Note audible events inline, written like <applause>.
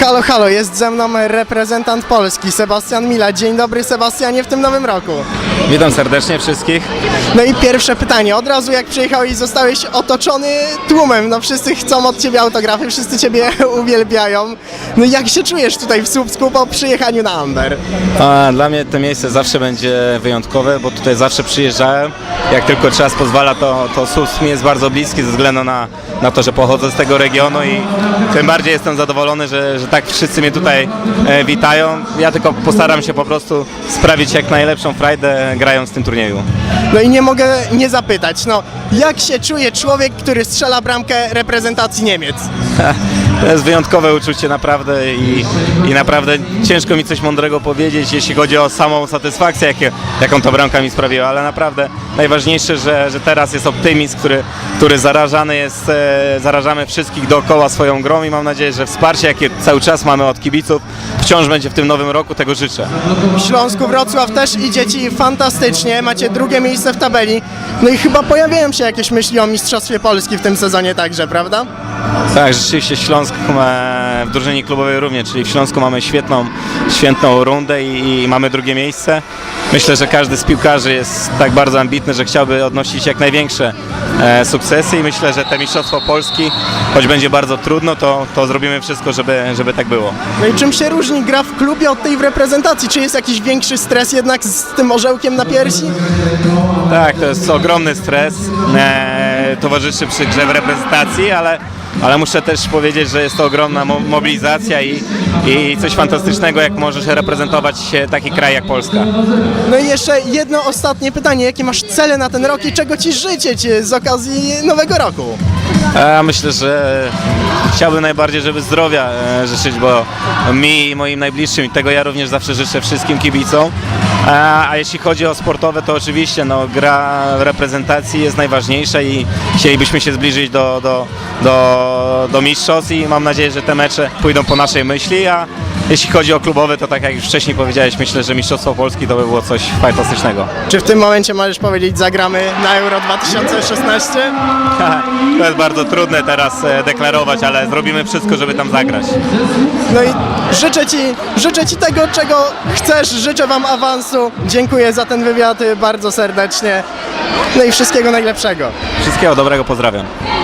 Halo, halo, jest ze mną reprezentant Polski, Sebastian Mila. Dzień dobry Sebastianie w tym nowym roku. Witam serdecznie wszystkich. No i pierwsze pytanie, od razu jak przyjechałeś zostałeś otoczony tłumem, no wszyscy chcą od Ciebie autografy, wszyscy Ciebie <laughs> uwielbiają. No jak się czujesz tutaj w Słupsku po przyjechaniu na Amber? A, Dla mnie to miejsce zawsze będzie wyjątkowe, bo tutaj zawsze przyjeżdżałem. Jak tylko czas pozwala, to, to Słupsk mi jest bardzo bliski ze względu na, na to, że pochodzę z tego regionu i tym bardziej jestem zadowolony, że, że tak wszyscy mnie tutaj e, witają. Ja tylko postaram się po prostu sprawić jak najlepszą frajdę grając w tym turnieju. No i nie mogę nie zapytać, no jak się czuje człowiek, który strzela bramkę reprezentacji Niemiec? <laughs> To jest wyjątkowe uczucie naprawdę i, i naprawdę ciężko mi coś mądrego powiedzieć, jeśli chodzi o samą satysfakcję, jakie, jaką ta bramka mi sprawiła, ale naprawdę najważniejsze, że, że teraz jest optymizm, który, który zarażany jest, e, zarażamy wszystkich dookoła swoją grą i mam nadzieję, że wsparcie, jakie cały czas mamy od kibiców, wciąż będzie w tym nowym roku, tego życzę. W Śląsku Wrocław też idzie Ci fantastycznie, macie drugie miejsce w tabeli. No i chyba pojawiają się jakieś myśli o Mistrzostwie Polski w tym sezonie także, prawda? Tak, rzeczywiście Śląsk w drużynie klubowej również, czyli w Śląsku mamy świetną, świetną rundę i, i mamy drugie miejsce. Myślę, że każdy z piłkarzy jest tak bardzo ambitny, że chciałby odnosić jak największe e, sukcesy i myślę, że te Mistrzostwo Polski, choć będzie bardzo trudno, to, to zrobimy wszystko, żeby, żeby tak było. No i czym się różni gra w klubie od tej w reprezentacji? Czy jest jakiś większy stres jednak z tym orzełkiem na piersi? Tak, to jest ogromny stres, e, towarzyszy przy grze w reprezentacji, ale, ale muszę też powiedzieć, że jest to ogromna mo- mobilizacja i, i coś fantastycznego, jak możesz reprezentować e, taki kraj jak Polska. No i jeszcze jedno ostatnie pytanie. Jakie masz cele na ten rok i czego Ci życzyć z okazji nowego roku? A myślę, że chciałbym najbardziej, żeby zdrowia e, życzyć, bo mi i moim najbliższym, i tego ja również zawsze życzę wszystkim kibicom. A, a jeśli chodzi o sportowe, to oczywiście no, gra reprezentacji jest najważniejsza i chcielibyśmy się zbliżyć do, do, do, do mistrzostw i mam nadzieję, że te mecze pójdą po naszej myśli, a jeśli chodzi o klubowe, to tak jak już wcześniej powiedziałeś, myślę, że Mistrzostwo Polski to by było coś fantastycznego. Czy w tym momencie możesz powiedzieć, zagramy na Euro 2016? To jest bardzo trudne teraz e, deklarować, ale zrobimy wszystko, żeby tam zagrać. No i życzę Ci, życzę Ci tego, czego chcesz, życzę Wam awansu. Dziękuję za ten wywiad bardzo serdecznie. No i wszystkiego najlepszego. Wszystkiego dobrego, pozdrawiam.